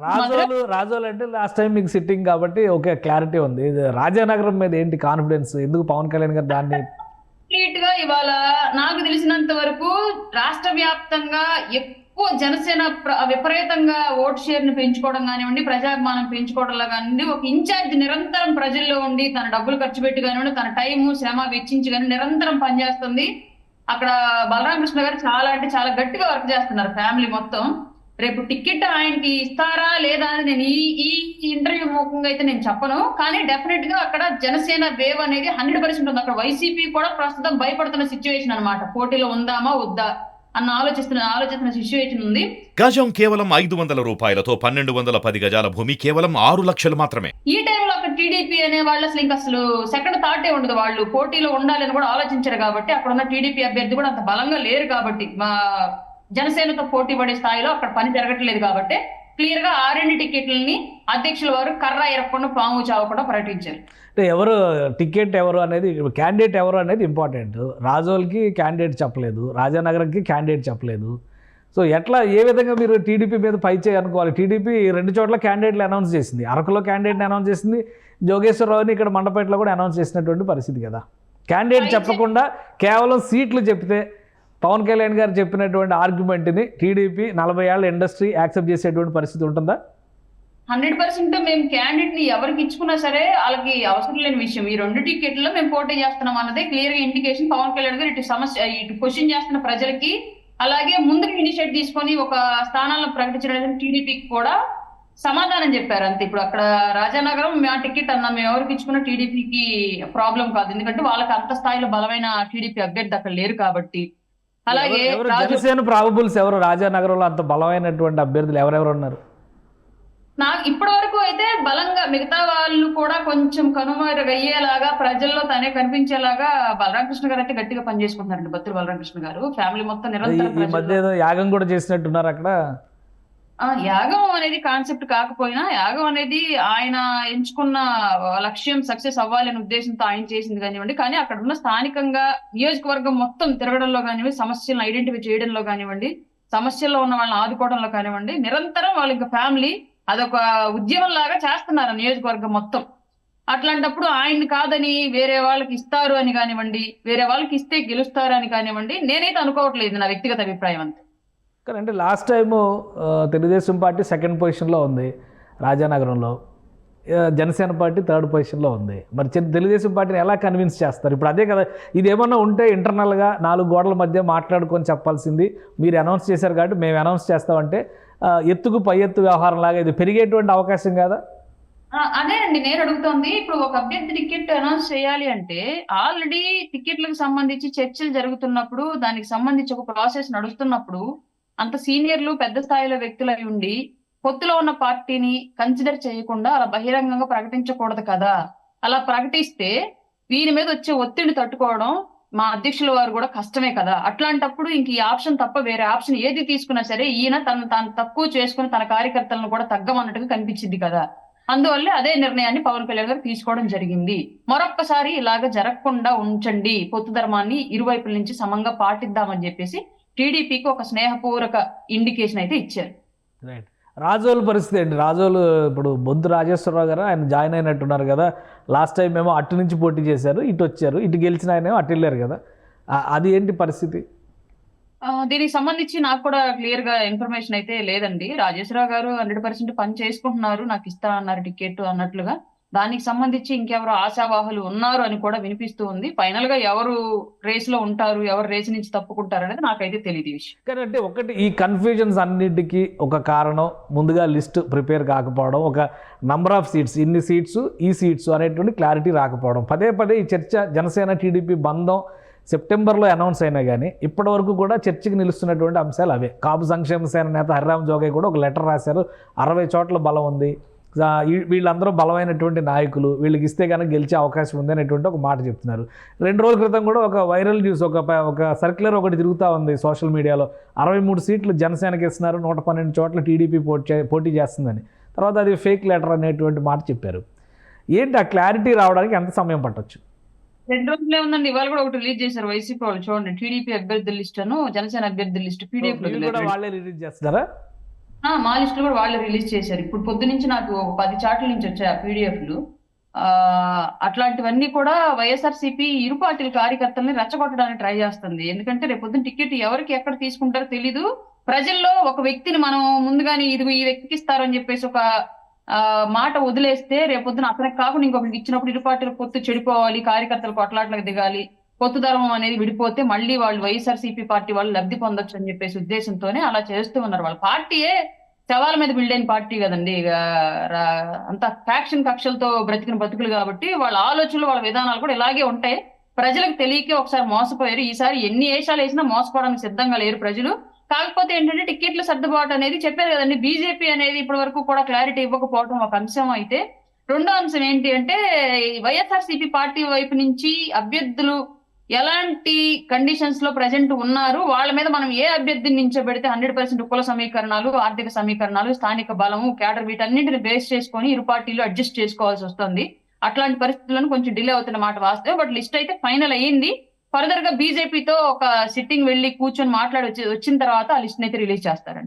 రాజోలు రాజోలు అంటే last time మీకు sitting కాబట్టి ఓకే క్లారిటీ ఉంది. రాజానగరం మీద ఏంటి కాన్ఫిడెన్స్ ఎందుకు పవన్ కళ్యాణ్ గారు దాన్ని కంప్లీట్గా ఇవాళ నాకు తెలిసినంత వరకు రాష్ట్ర వ్యాప్తంగా ఎక్కువ జనసేన ప్ర- విపరీతంగా ఓట్ షేర్ని పెంచుకోవడం కానివ్వండి ప్రజాభిమానం పెంచుకోవడంలో కానివ్వండి ఒక ఇన్ఛార్జ్ నిరంతరం ప్రజల్లో ఉండి తన డబ్బులు ఖర్చు పెట్టి కానివ్వండి తన టైం శ్రమ వెచ్చించి కానీ నిరంతరం పనిచేస్తుంది. అక్కడ బలరామకృష్ణ గారు చాలా అంటే చాలా గట్టిగా వర్క్ చేస్తున్నారు ఫ్యామిలీ మొత్తం. రేపు టికెట్ ఆయనకి ఇస్తారా లేదా అని నేను ఈ ఈ ఇంటర్వ్యూ ముఖంగా అయితే నేను చెప్పను. కానీ డెఫినెట్గా అక్కడ జనసేన వేవ్ అనేది హండ్రెడ్ పర్సెంట్ ఉంది. అక్కడ వైసీపీ కూడా ప్రస్తుతం భయపడుతున్న సిచ్యువేషన్ అన్నమాట. పోటీలో ఉందామా వద్దా అన్న ఆలోచిస్తున్న ఆలోచిస్తున్న సిచ్యువేషన్ ఉంది. గజం కేవలం ఐదు వందల రూపాయలతో పన్నెండు వందల పది గజాల భూమి కేవలం ఆరు లక్షలు మాత్రమే. ఈ టైంలో అక్కడ టీడీపీ అనే వాళ్ళు అసలు ఇంకా అసలు సెకండ్ థాటే ఉండదు వాళ్ళు. పోటీలో ఉండాలని కూడా ఆలోచించారు కాబట్టి అక్కడ ఉన్న టీడీపీ అభ్యర్థి కూడా అంత బలంగా లేరు కాబట్టి. మా జనసేనతో పోటీ పడే స్థాయిలో అక్కడ పని జరగట్లేదు కాబట్టి క్లియర్గా ఆ రెండు టికెట్లని అధ్యక్షుల వారు కర్ర ఇరగకుండా పాము చావకుండా ప్రకటించారు. అంటే ఎవరు టికెట్ ఎవరు అనేది క్యాండిడేట్ ఎవరు అనేది ఇంపార్టెంట్ రాజోల్కి క్యాండిడేట్ చెప్పలేదు రాజానగరంకి క్యాండిడేట్ చెప్పలేదు. సో ఎట్లా ఏ విధంగా మీరు టీడీపీ మీద పై చేయి అనుకోవాలి? టీడీపీ రెండు చోట్ల క్యాండిడేట్లు అనౌన్స్ చేసింది. అరకులో క్యాండిడేట్ని అనౌన్స్ చేసింది జోగేశ్వరరావుని ఇక్కడ మండపేటలో కూడా అనౌన్స్ చేసినటువంటి పరిస్థితి కదా. క్యాండిడేట్ చెప్పకుండా కేవలం సీట్లు చెప్తే పవన్ కళ్యాణ్ గారు చెప్పినటువంటి ఆర్గ్యుమెంట్ని టీడీపీ నలభై ఏళ్ళ ఇండస్ట్రీ యాక్సెప్ట్ చేసేటువంటి పరిస్థితి ఉంటుందా? హండ్రెడ్ పర్సెంట్ మేము క్యాండిడేట్ని ఎవరికి ఇచ్చుకున్నా సరే వాళ్ళకి అవసరం లేని విషయం. ఈ రెండు టికెట్లలో మేము పోటీ చేస్తున్నాం అన్నదే క్లియర్గా ఇండికేషన్ పవన్ కళ్యాణ్ గారు ఇటు సమస్య ఇటు క్వశ్చన్ చేస్తున్న ప్రజలకి. అలాగే ముందుకు ఇనిషియేట్ తీసుకొని ఒక స్థానాలను ప్రకటించడం టీడీపీకి కూడా సమాధానం చెప్పారు అంతే. ఇప్పుడు అక్కడ రాజానగరం మా టికెట్ అన్న మేము ఎవరికి ఇచ్చుకున్న టీడీపీకి ప్రాబ్లం కాదు. ఎందుకంటే వాళ్ళకి అంత స్థాయిలో బలమైన టీడీపీ అభ్యర్థి అక్కడ లేరు కాబట్టి. అలాగే జనసేన ప్రాబబుల్స్ ఎవరు? రాజానగరంలో అంత బలమైనటువంటి అభ్యర్థులు ఎవరెవరు ఉన్నారు? నాకు ఇప్పటి వరకు అయితే బలంగా మిగతా వాళ్ళు కూడా కొంచెం కనుమరుగయ్యేలాగా ప్రజల్లో తనే కనిపించేలాగా బలరామకృష్ణ గారు అయితే గట్టిగా పనిచేసుకుంటున్నారండి బత్తుల బలరామకృష్ణ గారు. ఫ్యామిలీ మొత్తం నిరంతరం ఈ మధ్య ప్రజల్లో- ఏదో యాగం కూడా చేసినట్టున్నారు అక్కడ. యాగం అనేది కాన్సెప్ట్ కాకపోయినా యాగం అనేది ఆయన ఎంచుకున్న లక్ష్యం సక్సెస్ అవ్వాలనే ఉద్దేశంతో ఆయన చేసింది కానివ్వండి కానీ అక్కడ ఉన్న స్థానికంగా నియోజకవర్గం మొత్తం తిరగడంలో కానివ్వండి సమస్యలను ఐడెంటిఫై చేయడంలో కానివ్వండి సమస్యల్లో ఉన్న వాళ్ళని ఆదుకోవడంలో కానివ్వండి నిరంతరం వాళ్ళ ఇంకా ఫ్యామిలీ అదొక ఉద్యమం లాగా చేస్తున్నారు నియోజకవర్గం మొత్తం. అట్లాంటప్పుడు ఆయన్ని కాదని వేరే వాళ్ళకి ఇస్తారు అని కానివ్వండి వేరే వాళ్ళకి ఇస్తే గెలుస్తారు అని కానివ్వండి నేనైతే అనుకోవట్లేదు నా వ్యక్తిగత అభిప్రాయం అంతే. కానీ అంటే last time Telugu Desam party second పొజిషన్లో ఉంది రాజానగరంలో. జనసేన పార్టీ థర్డ్ పొజిషన్లో ఉంది. మరి తెలుగుదేశం పార్టీని ఎలా కన్విన్స్ చేస్తారు? ఇప్పుడు అదే కదా ఇది ఏమన్నా ఉంటే ఇంటర్నల్గా నాలుగు గోడల మధ్య మాట్లాడుకొని చెప్పాల్సింది మీరు అనౌన్స్ చేశారు కాబట్టి మేము అనౌన్స్ చేస్తామంటే ఎత్తుకు పై ఎత్తు వ్యవహారం లాగా ఇది పెరిగేటువంటి అవకాశం కదా? అదేనండి నేను అడుగుతోంది ఇప్పుడు ఒక అభ్యర్థి టికెట్ అనౌన్స్ చేయాలి అంటే ఆల్రెడీ టికెట్లకు సంబంధించి చర్చలు జరుగుతున్నప్పుడు దానికి సంబంధించి ఒక ప్రాసెస్ నడుస్తున్నప్పుడు అంత సీనియర్లు పెద్ద స్థాయిలో వ్యక్తులు అయి ఉండి పొత్తులో ఉన్న పార్టీని కన్సిడర్ చేయకుండా అలా బహిరంగంగా ప్రకటించకూడదు కదా. అలా ప్రకటిస్తే వీరి మీద వచ్చే ఒత్తిడి తట్టుకోవడం మా అధ్యక్షుల వారు కూడా కష్టమే కదా. అట్లాంటప్పుడు ఇంక ఈ ఆప్షన్ తప్ప వేరే ఆప్షన్ ఏది తీసుకున్నా సరే ఈయన తను తాను తక్కువ చేసుకుని తన కార్యకర్తలను కూడా తగ్గమన్నట్టుగా కనిపించింది కదా. అందువల్ల అదే నిర్ణయాన్ని పవన్ కళ్యాణ్ గారు తీసుకోవడం జరిగింది. మరొక్కసారి ఇలాగ జరగకుండా ఉంచండి పొత్తు ధర్మాన్ని ఇరువైపుల నుంచి సమంగా పాటిద్దామని చెప్పేసి టీడీపీకి ఒక స్నేహపూర్వక ఇండికేషన్ అయితే ఇచ్చారు. రైట్ రాజోలు పరిస్థితి ఏంటి? రాజోలు ఇప్పుడు బొద్దు రాజేశ్వరరావు గారు ఆయన జాయిన్ అయినట్టున్నారు కదా. లాస్ట్ టైం ఏమో అటు నుంచి పోటీ చేశారు ఇటు వచ్చారు ఇటు గెలిచిన ఆయన అటు వెళ్ళారు కదా. అది ఏంటి పరిస్థితి? దీనికి సంబంధించి నాకు కూడా క్లియర్గా ఇన్ఫర్మేషన్ అయితే లేదండి. రాజేశ్వరరావు గారు హండ్రెడ్ పర్సెంట్ పని చేసుకుంటున్నారు నాకు ఇస్తా అన్నారు టికెట్ అన్నట్లుగా. దానికి సంబంధించి ఇంకెవరు ఆశావాహులు ఉన్నారు అని కూడా వినిపిస్తూ ఉంది. ఫైనల్గా ఎవరు రేస్లో ఉంటారు ఎవరు రేస్ నుంచి తప్పుకుంటారు అనేది నాకైతే తెలియదు విషయం. కానీ అంటే ఒకటి ఈ కన్ఫ్యూజన్స్ అన్నిటికీ ఒక కారణం ముందుగా లిస్ట్ ప్రిపేర్ కాకపోవడం ఒక నంబర్ ఆఫ్ సీట్స్ ఇన్ని సీట్స్ ఈ సీట్స్ అనేటువంటి క్లారిటీ రాకపోవడం. పదే పదే ఈ చర్చ జనసేన టీడీపీ బంధం సెప్టెంబర్లో అనౌన్స్ అయినా కానీ ఇప్పటి వరకు కూడా చర్చకి నిలుస్తున్నటువంటి అంశాలు అవే. కాపు సంక్షేమ సేన నేత హరిరామ్ జోగయ్య కూడా ఒక లెటర్ రాశారు. అరవై చోట్ల బలం ఉంది. వీళ్ళందరూ బలమైనటువంటి నాయకులు వీళ్ళకి ఇస్తే కనుక గెలిచే అవకాశం ఉంది అనేటువంటి ఒక మాట చెప్తున్నారు. రెండు రోజుల క్రితం కూడా ఒక వైరల్ న్యూస్ ఒక ఒక సర్క్యులర్ ఒకటి తిరుగుతూ ఉంది సోషల్ మీడియాలో. అరవై మూడు సీట్లు జనసేనకి ఇస్తున్నారు నూట పన్నెండు చోట్ల టీడీపీ పోటీ పోటీ చేస్తుందని. తర్వాత అది ఫేక్ లెటర్ అనేటువంటి మాట చెప్పారు. ఏంటి ఆ క్లారిటీ రావడానికి ఎంత సమయం పట్టొచ్చు? రెండు రోజులే ఉందండి. ఇవాళ కూడా ఒకటి రిలీజ్ చేశారు వైసీపీ వాళ్ళు. చూడండి టీడీపీ అభ్యర్థుల లిస్ట్ అను జనసేన అభ్యర్థుల లిస్ట్ పీడిఎఫ్ వాళ్ళే రిలీజ్ చేస్తారా మా లిస్ట్లో కూడా వాళ్ళు రిలీజ్ చేశారు. ఇప్పుడు పొద్దు నుంచి నాకు ఒక పది చాట్ల నుంచి వచ్చాయి ఆ పీడిఎఫ్లు అట్లాంటివన్నీ కూడా వైఎస్ఆర్సీపీ ఇరు పార్టీల కార్యకర్తల్ని రెచ్చగొట్టడానికి ట్రై చేస్తుంది. ఎందుకంటే రేపు పొద్దున టికెట్ ఎవరికి ఎక్కడ తీసుకుంటారో తెలీదు. ప్రజల్లో ఒక వ్యక్తిని మనం ముందుగానే ఇది ఈ వ్యక్తికి ఇస్తారని చెప్పేసి ఒక మాట వదిలేస్తే రేపొద్దున అతనికి కాకుండా ఇంకొకరికి ఇచ్చినప్పుడు ఇరు పార్టీలు పొత్తు చెడిపోవాలి కార్యకర్తలు కొట్లాట్లకు దిగాలి. కొత్త ధర్మం అనేది విడిపోతే మళ్ళీ వాళ్ళు వైఎస్ఆర్సీపీ పార్టీ వాళ్ళు లబ్ధి పొందొచ్చు అని చెప్పేసి ఉద్దేశంతోనే అలా చేస్తూ ఉన్నారు. వాళ్ళ పార్టీయే శవాల మీద బిల్డ్ అయిన పార్టీ కదండి. ఇక రా- అంత ఫ్యాక్షన్ కక్షలతో బ్రతికిన బతుకులు కాబట్టి వాళ్ళ ఆలోచనలు వాళ్ళ విధానాలు కూడా ఇలాగే ఉంటాయి. ప్రజలకు తెలియకే ఒకసారి మోసపోయారు. ఈసారి ఎన్ని ఏషాలు వేసినా మోసపోవడానికి సిద్ధంగా లేరు ప్రజలు. కాకపోతే ఏంటంటే టికెట్ల సర్దుబాటు అనేది చెప్పారు కదండి. బీజేపీ అనేది ఇప్పటి వరకు కూడా క్లారిటీ ఇవ్వకపోవడం ఒక అంశం అయితే. రెండో అంశం ఏంటి అంటే వైఎస్ఆర్సీపీ పార్టీ వైపు నుంచి అభ్యర్థులు ఎలాంటి కండిషన్స్లో ప్రజెంట్ ఉన్నారు? వాళ్ళ మీద మనం ఏ అభ్యర్థిని నించబెడితే హండ్రెడ్ పర్సెంట్ కుల సమీకరణాలు ఆర్థిక సమీకరణాలు స్థానిక బలము క్యాడర్ వీటన్నింటిని బేస్ చేసుకొని ఇరు పార్టీలు అడ్జస్ట్ చేసుకోవాల్సి వస్తుంది. అట్లాంటి పరిస్థితులను కొంచెం డిలే అవుతున్న మాట వాస్తవం. బట్ లిస్ట్ అయితే ఫైనల్ అయ్యింది. ఫర్దర్గా బీజేపీతో ఒక సిట్టింగ్ వెళ్ళి కూర్చొని మాట్లాడి వచ్చి- వచ్చిన తర్వాత ఆ లిస్ట్ అయితే రిలీజ్ చేస్తారండి.